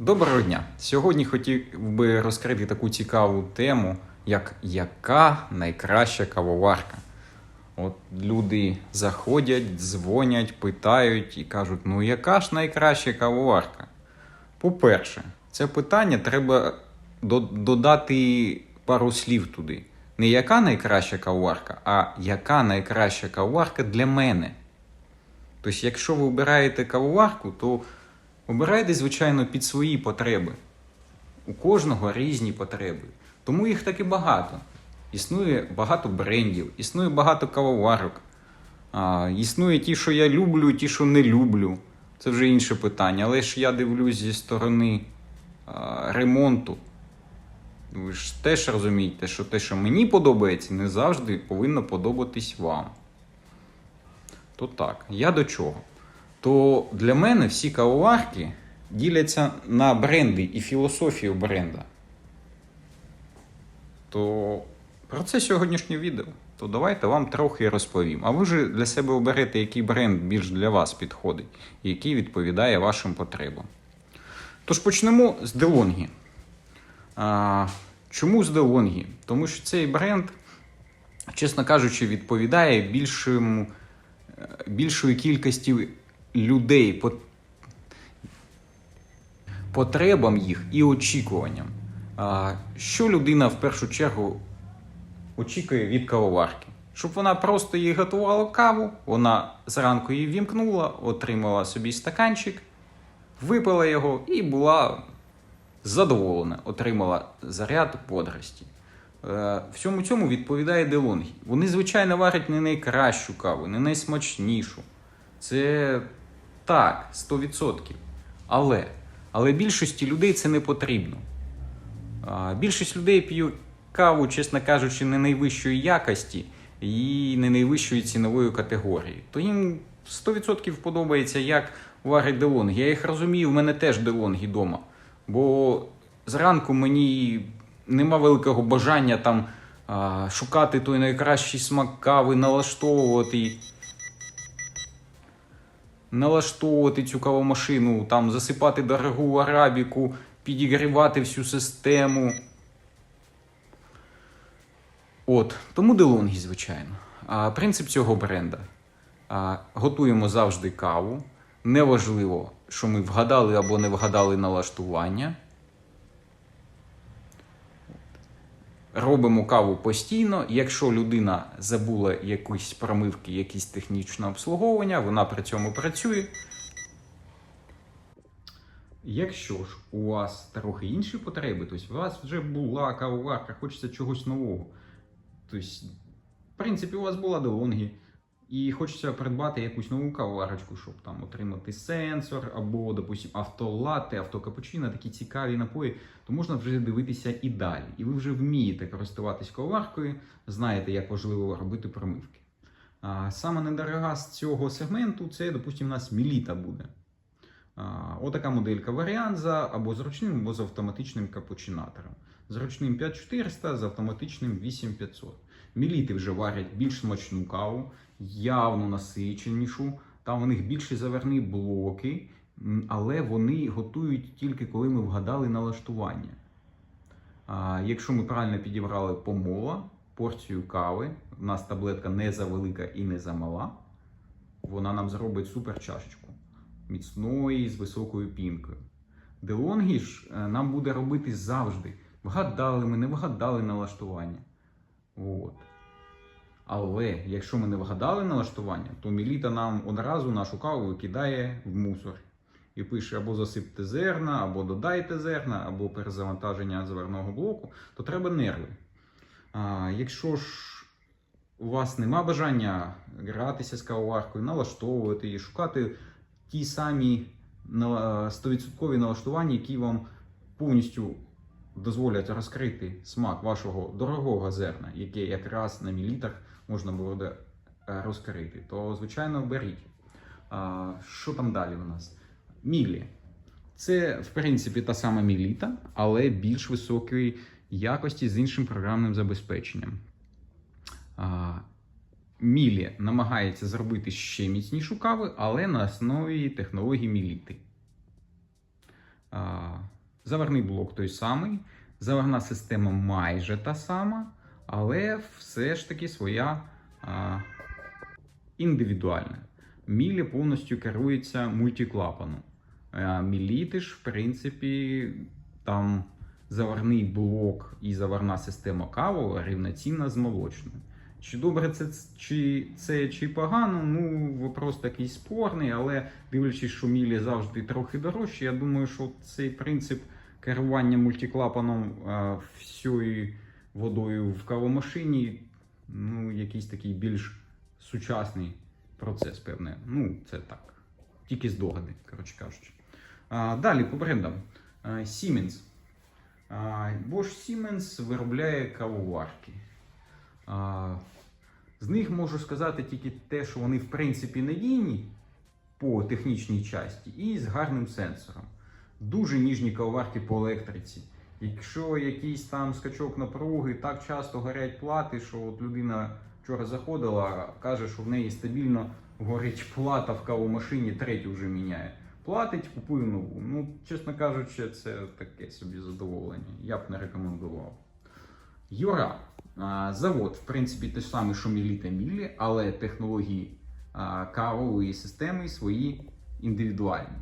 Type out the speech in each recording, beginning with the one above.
Доброго дня! Сьогодні хотів би розкрити таку цікаву тему, як яка найкраща кавоварка. От люди заходять, дзвонять, питають і кажуть: ну яка ж найкраща кавоварка? По-перше, це питання треба додати пару слів туди. Не яка найкраща кавоварка, а яка найкраща кавоварка для мене. Тобто, якщо ви обираєте кавоварку, то обирайте, звичайно, під свої потреби. У кожного різні потреби. Тому їх таки багато. Існує багато брендів, існує багато кавоварок. А, існує ті, що я люблю, ті, що не люблю. Це вже інше питання. Але ж я дивлюсь зі сторони а, ремонту. Ви ж теж розумієте, що те, що мені подобається, не завжди повинно подобатись вам. То так, я до чого? То для мене всі кавоварки діляться на бренди і філософію бренда. То про це сьогоднішнє відео. То давайте вам трохи розповім. А ви ж для себе оберете, який бренд більш для вас підходить, який відповідає вашим потребам. Тож почнемо з DeLonghi. А, чому з DeLonghi? Тому що цей бренд, чесно кажучи, відповідає більшому, е, більшої кількості людей, потребам їх і очікуванням. Що людина в першу чергу очікує від кавоварки? Щоб вона просто їй готувала каву, вона зранку її вімкнула, отримала собі стаканчик, випила його і була задоволена, отримала заряд бодрості. Е, Всьому цьому відповідає Делонгі. Вони, звичайно, варять не найкращу каву, не найсмачнішу. Це так, 100%. Але, але більшості людей це не потрібно. Більшість людей п'ють каву, чесно кажучи, не найвищої якості і не найвищої цінової категорії. То їм 100% подобається, як варить Делонгі. Я їх розумію, в мене теж Делонгі вдома. Бо зранку мені нема великого бажання там шукати той найкращий смак кави, налаштовувати налаштовувати цю кавомашину, там засипати дорогу арабіку, підігрівати всю систему. От, тому делонгі, звичайно. А, принцип цього бренда. А, готуємо завжди каву. Неважливо, що ми вгадали або не вгадали налаштування. Робимо каву постійно. Якщо людина забула якісь промивки, якісь технічне обслуговування, вона при цьому працює. Якщо ж у вас трохи інші потреби, тобто у вас вже була кавоварка, хочеться чогось нового. Тобто, в принципі, у вас була DeLonghi, і хочеться придбати якусь нову кавоварочку, щоб там отримати сенсор, або, допустим, автолати, автокапучино, такі цікаві напої, то можна вже дивитися і далі. І ви вже вмієте користуватись кавоваркою, знаєте, як важливо робити промивки. А, саме недорога з цього сегменту це, допустимо, у нас Міліта буде. А, Отака моделька варіанза або з ручним, або з автоматичним капучинатором. З ручним 5400, з автоматичним 8500. Міліти вже варять більш смачну каву, явно насиченішу. Там у них більші заверні блоки, але вони готують тільки коли ми вгадали налаштування. А, якщо ми правильно підібрали помола, порцію кави, у нас таблетка не завелика і не замала, вона нам зробить супер чашечку міцної з високою пінкою. Делонгі е, нам буде робити завжди. Вгадали ми, не вгадали налаштування. От. Але якщо ми не вгадали налаштування, то Міліта нам одразу нашу каву викидає в мусор. І пише або засипте зерна, або додайте зерна, або перезавантаження зверного блоку, то треба нерви. А, якщо ж у вас нема бажання гратися з кавоваркою, налаштовувати її, шукати ті самі 100% налаштування, які вам повністю дозволять розкрити смак вашого дорогого зерна, яке якраз на мілітах можна буде е, розкрити, то звичайно беріть. Що там далі у нас? Мілі. Це, в принципі, та сама міліта, але більш високої якості з іншим програмним забезпеченням. Мілі намагається зробити ще міцнішу каву, але на основі технології міліти. Заварний блок той самий, заварна система майже та сама, але все ж таки своя а, індивідуальна. Мілі повністю керується мультиклапаном. А, Міліти ж, в принципі, там заварний блок і заварна система кавова рівноцінна з молочною. Чи добре це чи це чи погано? Ну, вопрос такий спорний, але дивлячись, що мілі завжди трохи дорожчі, я думаю, що цей принцип керування мультиклапаном а, всією водою в кавомашині, ну, якийсь такий більш сучасний процес, певне. Ну, це так. Тільки здогади, коротше кажучи. А, далі по брендам. А, Siemens. А, Bosch Siemens виробляє кавоварки. З них можу сказати тільки те, що вони в принципі надійні по технічній часті і з гарним сенсором. Дуже ніжні кавоварки по електриці. Якщо якийсь там скачок напруги, так часто горять плати, що от людина вчора заходила, каже, що в неї стабільно горить плата в кавомашині, третю вже міняє. Платить, купує нову. Ну, чесно кажучи, це таке собі задоволення. Я б не рекомендував. Юра. Завод, в принципі, те ж саме, що Мілі та Мілі, але технології кавової системи свої індивідуальні.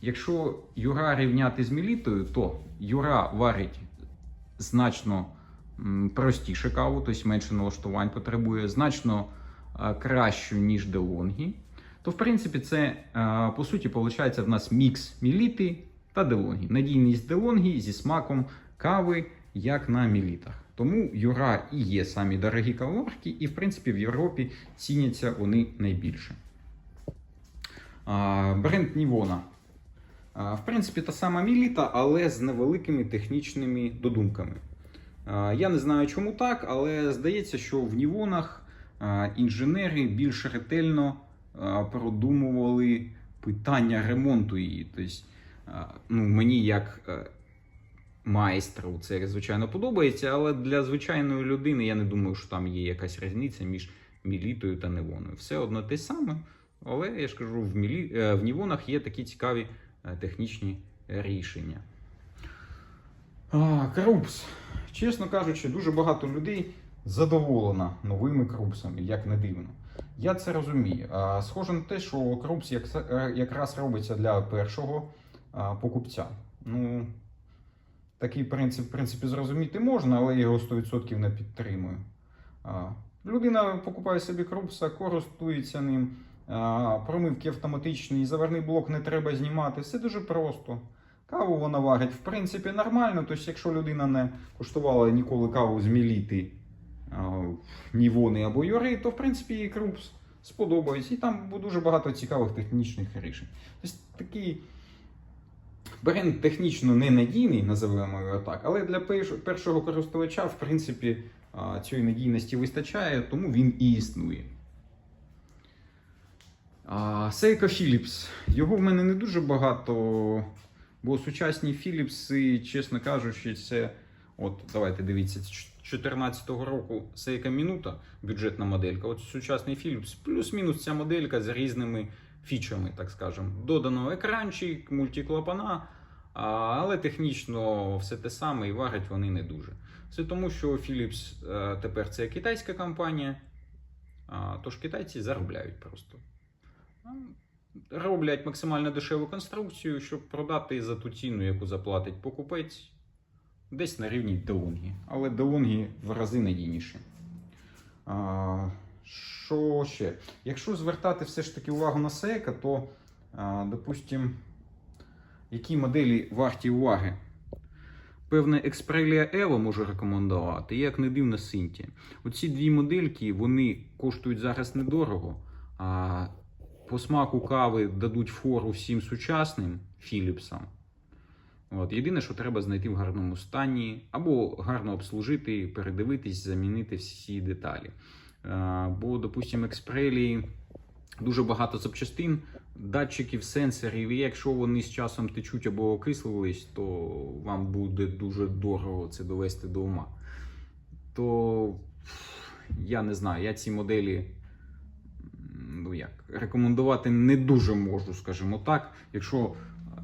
Якщо Юра рівняти з Мілітою, то Юра варить значно простіше каву, тобто менше налаштувань потребує, значно кращу, ніж Делонгі. То, в принципі, це по суті виходить в нас мікс Міліти та Делонгі. Надійність Делонгі зі смаком кави, як на мілітах. Тому Юра і є самі дорогі кавоварки, і в принципі в Європі ціняться вони найбільше. Бренд Нівона. В принципі, та сама міліта, але з невеликими технічними додумками. Я не знаю, чому так, але здається, що в Нівонах інженери більш ретельно продумували питання ремонту її. Тобто, ну, мені як е, майстру це звичайно подобається, але для звичайної людини я не думаю, що там є якась різниця між мілітою та невоною. Все одно те саме, але я ж кажу, в, мілі... е, в нівонах є такі цікаві е, технічні рішення. А, Крупс. Чесно кажучи, дуже багато людей задоволено новими крупсами, як не дивно. Я це розумію. А, Схоже на те, що крупс е, якраз робиться для першого покупця. Ну, такий принцип, в принципі, зрозуміти можна, але я його 100% не підтримую. Людина покупає собі крупса, користується ним. Промивки автоматичні, заварний блок не треба знімати. Все дуже просто. Каву вона варить, в принципі, нормально. Тобто, якщо людина не куштувала ніколи каву з міліти, Нівони або Юри, то в принципі їй крупс сподобається. І там дуже багато цікавих технічних рішень. Тобто такий бренд технічно ненадійний, називаємо його так, але для першого користувача, в принципі, цієї надійності вистачає, тому він і існує. Seiko Philips. Його в мене не дуже багато, бо сучасні Philips, чесно кажучи, це. От, давайте дивіться, 2014 року Seiko Minuta, бюджетна моделька. От сучасний Philips, плюс-мінус ця моделька з різними фічами, так скажемо. Додано екранчик, мультиклапана, але технічно все те саме і варять вони не дуже. Це тому, що Philips е, тепер це китайська компанія, тож китайці заробляють просто. Роблять максимально дешеву конструкцію, щоб продати за ту ціну, яку заплатить покупець, десь на рівні Делонгі. Але Делонгі в рази надійніші. Що ще? Якщо звертати все ж таки увагу на Seiko, то, а, допустим, які моделі варті уваги? Певне, Xprelia Evo можу рекомендувати, як не дивно Синті. Оці дві модельки вони коштують зараз недорого, а по смаку кави дадуть фору всім сучасним Philipsам. От. Єдине, що треба знайти в гарному стані, або гарно обслужити, передивитись, замінити всі деталі. Е, Бо, допустимо, Xprelia дуже багато запчастин, датчиків, сенсорів, і якщо вони з часом течуть або окислились, то вам буде дуже дорого це довести до ума. То я не знаю, я ці моделі ну як, рекомендувати не дуже можу, скажімо так. Якщо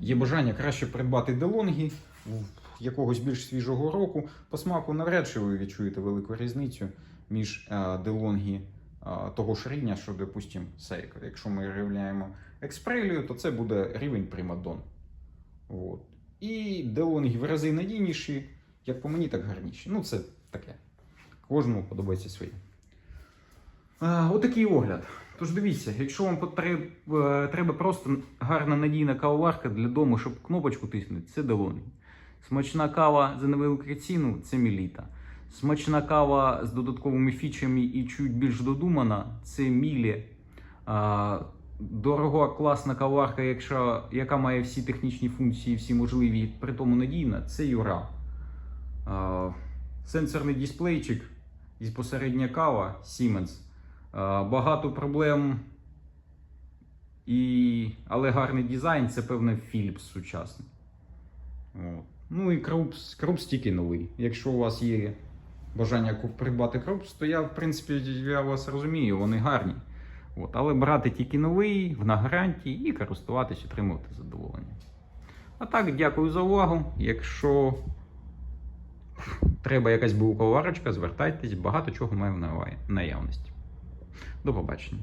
є бажання краще придбати делонги в якогось більш свіжого року. По смаку навряд чи ви відчуєте велику різницю між е, делонги е, того ж рівня, що, допустимо, Seiko. Якщо ми рівняємо експрелію, то це буде рівень примадон. От. І делонги в рази надійніші, як по мені, так гарніші. Ну, це таке. Кожному подобається своє. Отакий огляд. Тож дивіться, якщо вам е, треба просто гарна надійна кавоварка для дому, щоб кнопочку тиснути, це Делоні. Смачна кава за невелику ціну це Міліта. Смачна кава з додатковими фічами і чуть більш додумана це Мілі. Дорога, класна каварка, якщо, яка має всі технічні функції, всі можливі, при тому надійна, це Юра. Сенсорний дисплейчик і посередня кава Siemens. Багато проблем, і... але гарний дизайн це певне Philips сучасний. От. Ну і Крупс, Крупс тільки новий. Якщо у вас є бажання придбати Крупс, то я, в принципі, я вас розумію, вони гарні. От. Але брати тільки новий, в гарантії і користуватись, отримувати задоволення. А так, дякую за увагу. Якщо треба якась булковарочка, звертайтесь, багато чого маю в наявності. До побачення.